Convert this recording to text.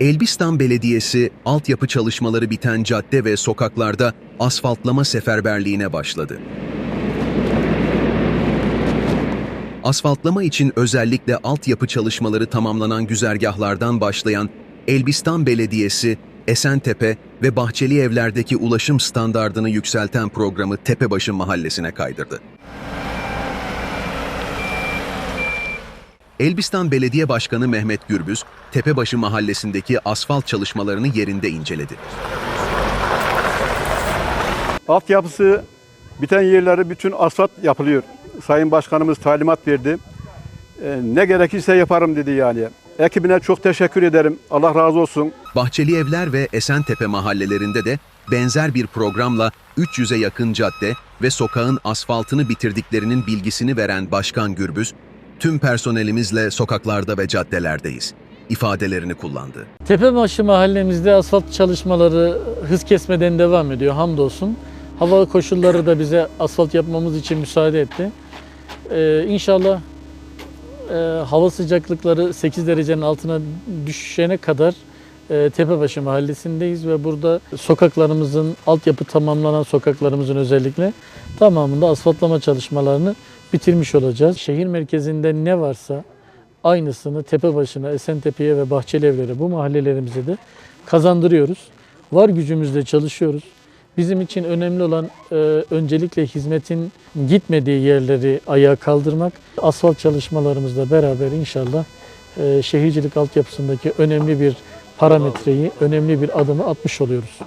Elbistan Belediyesi altyapı çalışmaları biten cadde ve sokaklarda asfaltlama seferberliğine başladı. Asfaltlama için özellikle altyapı çalışmaları tamamlanan güzergahlardan başlayan Elbistan Belediyesi, Esentepe ve Bahçeli Evler'deki ulaşım standardını yükselten programı Tepebaşı Mahallesi'ne kaydırdı. Elbistan Belediye Başkanı Mehmet Gürbüz, Tepebaşı Mahallesi'ndeki asfalt çalışmalarını yerinde inceledi. Altyapısı biten yerleri bütün asfalt yapılıyor. Sayın Başkanımız talimat verdi. Ee, ne gerekirse yaparım dedi yani. Ekibine çok teşekkür ederim. Allah razı olsun. Bahçeli Evler ve Esentepe mahallelerinde de benzer bir programla 300'e yakın cadde ve sokağın asfaltını bitirdiklerinin bilgisini veren Başkan Gürbüz, tüm personelimizle sokaklarda ve caddelerdeyiz ifadelerini kullandı. Tepebaşı mahallemizde asfalt çalışmaları hız kesmeden devam ediyor hamdolsun. Hava koşulları da bize asfalt yapmamız için müsaade etti. Ee, inşallah e, hava sıcaklıkları 8 derecenin altına düşene kadar e, Tepebaşı mahallesindeyiz ve burada sokaklarımızın, altyapı tamamlanan sokaklarımızın özellikle tamamında asfaltlama çalışmalarını bitirmiş olacağız. Şehir merkezinde ne varsa aynısını Tepebaşı'na, Esentepe'ye ve Bahçelievler'e bu mahallelerimize de kazandırıyoruz. Var gücümüzle çalışıyoruz. Bizim için önemli olan e, öncelikle hizmetin gitmediği yerleri ayağa kaldırmak. Asfalt çalışmalarımızla beraber inşallah e, şehircilik altyapısındaki önemli bir parametreyi, önemli bir adımı atmış oluyoruz.